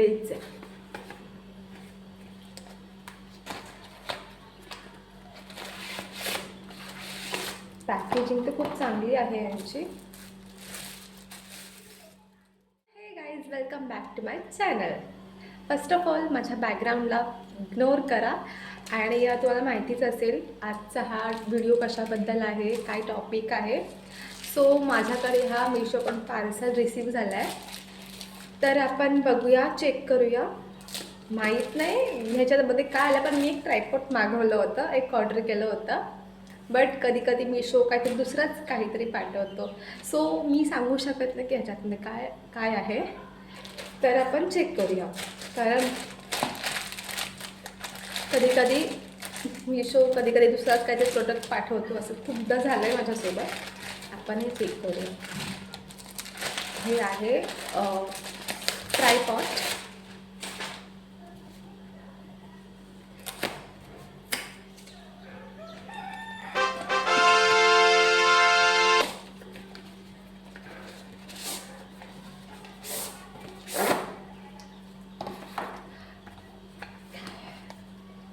तेच आहे पॅकेजिंग तर खूप चांगली आहे यांची. Hey guys welcome back to my channel first of all माझ्या बॅकग्राऊंडला इग्नोर करा. आणि तुम्हाला माहितीच असेल आजचा हा व्हिडिओ कशाबद्दल आहे काय टॉपिक आहे. सो माझ्याकडे हा मिशोकडून पार्सल रिसीव झाला आहे तर आपण बघूया चेक करूया. माहीत नाही ह्याच्यामध्ये काय आलं पण मी एक ट्रायपॉट मागवलं होतं एक ऑर्डर केलं होतं. बट कधी कधी मिशो काहीतरी दुसराच काहीतरी पाठवतो. सो मी सांगू शकत नाही की ह्याच्यातमध्ये काय काय आहे. तर आपण चेक करूया. कारण कधी कधी मिशो कधी कधी दुसराच काहीतरी प्रोडक्ट पाठवतो असं खूपदा झालं आहे माझ्यासोबत. आपण हे चेक करूया. हे आहे ट्रायपॉट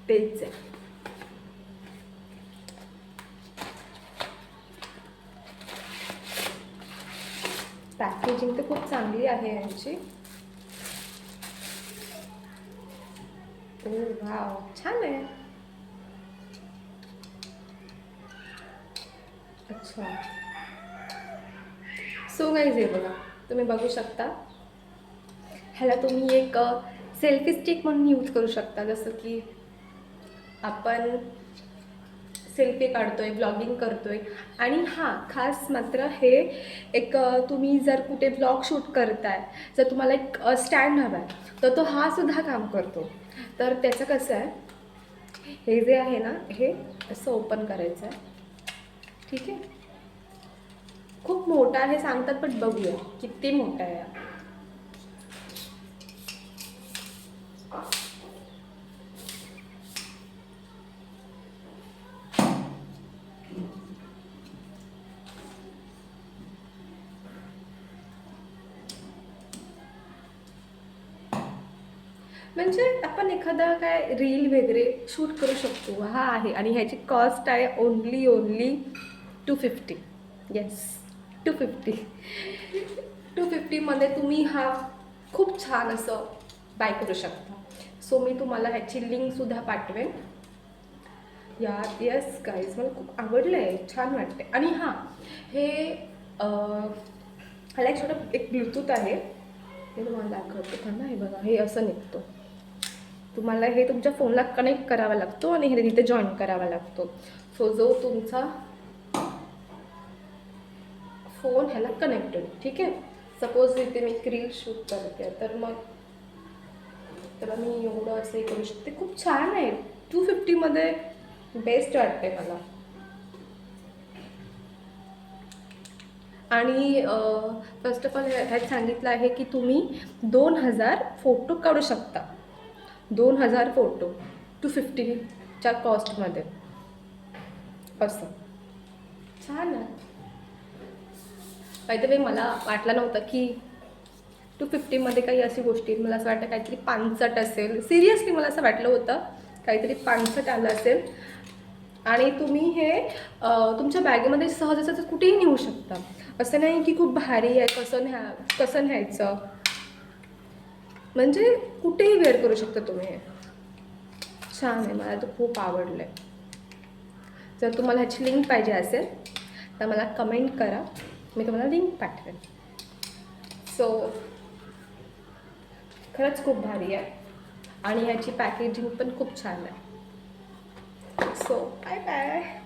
तेच आहे पॅकेजिंग तर खूप चांगली आहे यांची. ओ वाव छान आहे अच्छा सो गाईज हे बघा तुम्ही बघू शकता ह्याला तुम्ही एक सेल्फी स्टिक म्हणून यूज करू शकता जसं की आपण सेल्फी काढतोय ब्लॉगिंग करतोय. आणि हां खास मात्र हे एक तुम्ही जर कुठे ब्लॉग शूट करताय जर तुम्हाला एक स्टँड हवा आहे तर तो हा सुद्धा काम करतो. तर त्याचं कसं आहे हे जे आहे ना हे असं ओपन करायचं आहे. ठीक आहे? खूप मोठा आहे सांगतात पण बघूया किती मोठा आहे. म्हणजे आपण एखादा काय रील वगैरे शूट करू शकतो. हा आहे. आणि ह्याची कॉस्ट आहे only only two fifty yes two fifty two फिफ्टीमध्ये तुम्ही हा खूप छान असं बाय करू शकता. सो मी तुम्हाला ह्याची लिंकसुद्धा पाठवेन. या येस गाईज मला खूप आवडलं आहे छान वाटते आणि हां हे ह्याला एक छोटं एक ब्लूटूथ आहे. हे तुम्हाला दाखवतो. थांबा हे बघा. हे असं निघतो. तुम्हाला हे तुमच्या फोनला कनेक्ट करावा लागतो आणि हे तिथे जॉईन करावा लागतो. सो जो तुमचा फोन ह्याला कनेक्टेड ठीक आहे? सपोज इथे मी क्रील रील शूट करते तर मग तर मी एवढं असं हे करू शकते. खूप छान आहे. टू फिफ्टीमध्ये बेस्ट वाटते मला. आणि फर्स्ट ऑफ ऑल ह्यात सांगितलं आहे की तुम्ही दोन हजार फोटो काढू शकता. दोन हजार फोटो टू फिफ्टीच्या कॉस्टमध्ये असं. छान आहे. काहीतरी मला वाटलं नव्हतं की टू फिफ्टीमध्ये काही अशी गोष्टी. मला असं वाटतं काहीतरी पानसट असेल. सिरियसली मला असं वाटलं होतं काहीतरी पानसट आलं असेल. आणि तुम्ही हे तुमच्या बॅगेमध्ये सहज असं कुठेही नेऊ शकता. असं नाही की खूप भारी आहे कसं न्या कसं न्यायचं. म्हणजे कुठेही वेअर करू शकता तुम्ही हे. छान आहे मला तर खूप आवडलं आहे जर तुम्हाला ह्याची लिंक पाहिजे असेल तर मला कमेंट करा. मी तुम्हाला लिंक पाठवेन. सो खरंच खूप भारी आहे. आणि ह्याची पॅकेजिंग पण खूप छान आहे. So bye bye